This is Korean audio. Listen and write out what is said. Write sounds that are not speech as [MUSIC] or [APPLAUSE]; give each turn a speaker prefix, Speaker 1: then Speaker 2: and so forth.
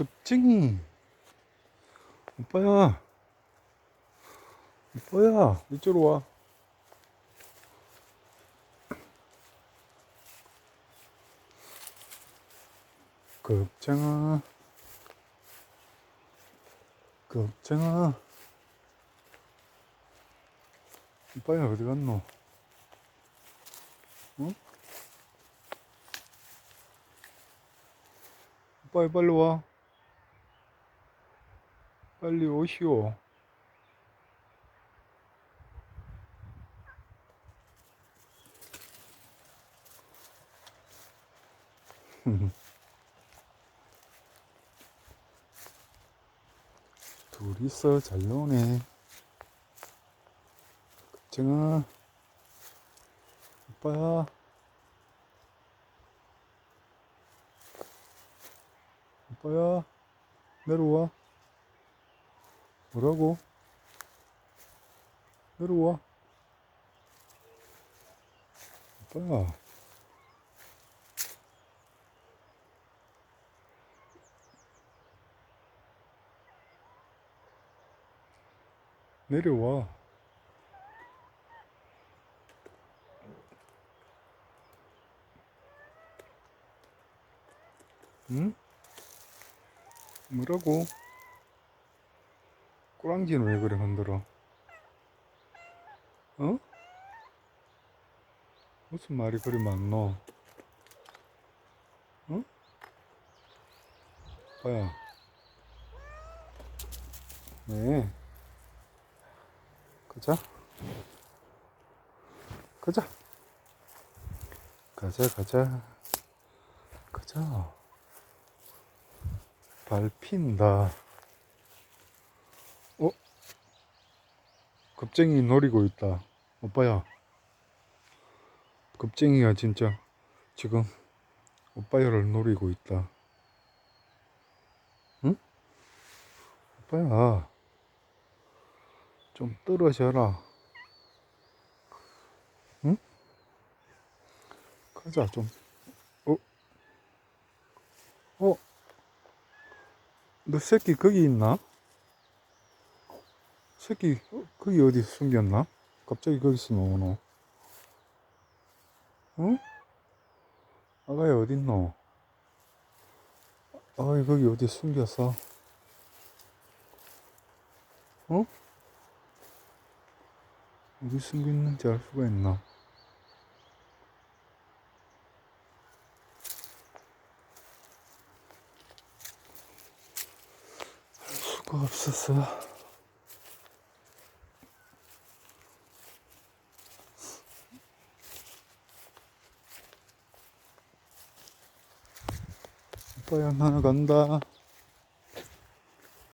Speaker 1: 급쟁이. 오빠야. 오빠야, 이쪽으로 와. 급쟁아. 급쟁아. 오빠야, 어디 갔노? 어? 빨리 빨리 와. 빨리 오시오. [LAUGHS] 둘이서 잘 노네. 급쟁아. 오빠야. 오빠야. 내려와. 뭐라고? 내려와. 오빠야. 내려와. 응? 뭐라고? 꼬랑지는 왜 그래 흔들어? 어? 무슨 말이 그리 많노? 어? 뭐야? 네. 가자. 가자. 가자, 가자. 가자. 밟힌다. 겁쟁이 노리고 있다. 오빠야. 겁쟁이가 진짜 지금 오빠야를 노리고 있다. 응? 오빠야. 좀 떨어져라. 응? 가자, 좀. 어? 어? 너 새끼 거기 있나? 새끼 어, 거기 어디 숨겼나? 갑자기 거기서 나오노? 응? 아가야 어딨노? 아이 거기 어디 숨겼어? 어? 어디 숨겼는지 알 수가 있나? 알 수가 없었어. 오빠야 나 간다.